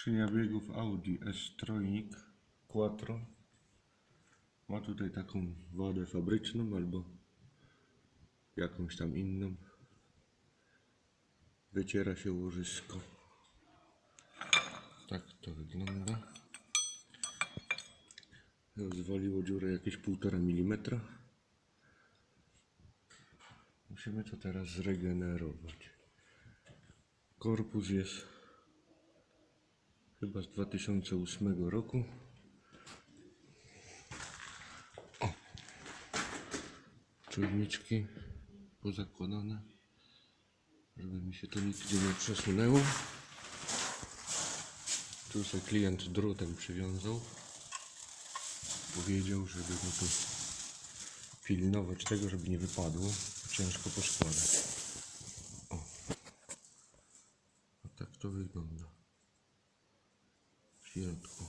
Skrzynia biegów Audi S-Tronic Quattro. Ma tutaj taką wadę fabryczną albo jakąś tam inną. Wyciera się łożysko. Tak to wygląda. Zwaliło dziurę jakieś 1,5 mm. Musimy to teraz zregenerować. Korpus jest chyba z 2008 roku. O. Czujniczki pozakładane, żeby mi się to nigdzie nie przesunęło. Tu sobie klient drutem przywiązał. Powiedział, żeby mu tu pilnować tego, żeby nie wypadło. Ciężko poskładać. O. A tak to wygląda. Środku.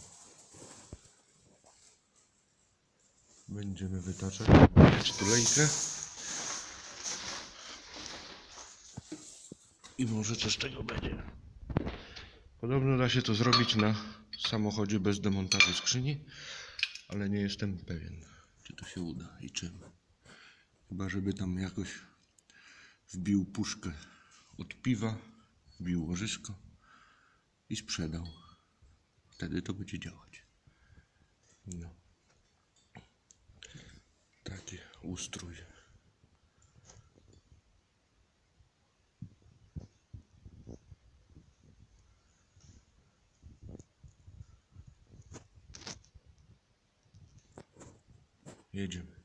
Będziemy wytaczać tulejkę. I może coś z tego będzie. Podobno da się to zrobić na samochodzie bez demontażu skrzyni, ale nie jestem pewien, czy to się uda i czym. Chyba, żeby tam jakoś wbił puszkę od piwa, wbił łożysko i sprzedał. Wtedy to będzie działać. No. Taki ustrój. Jedziemy.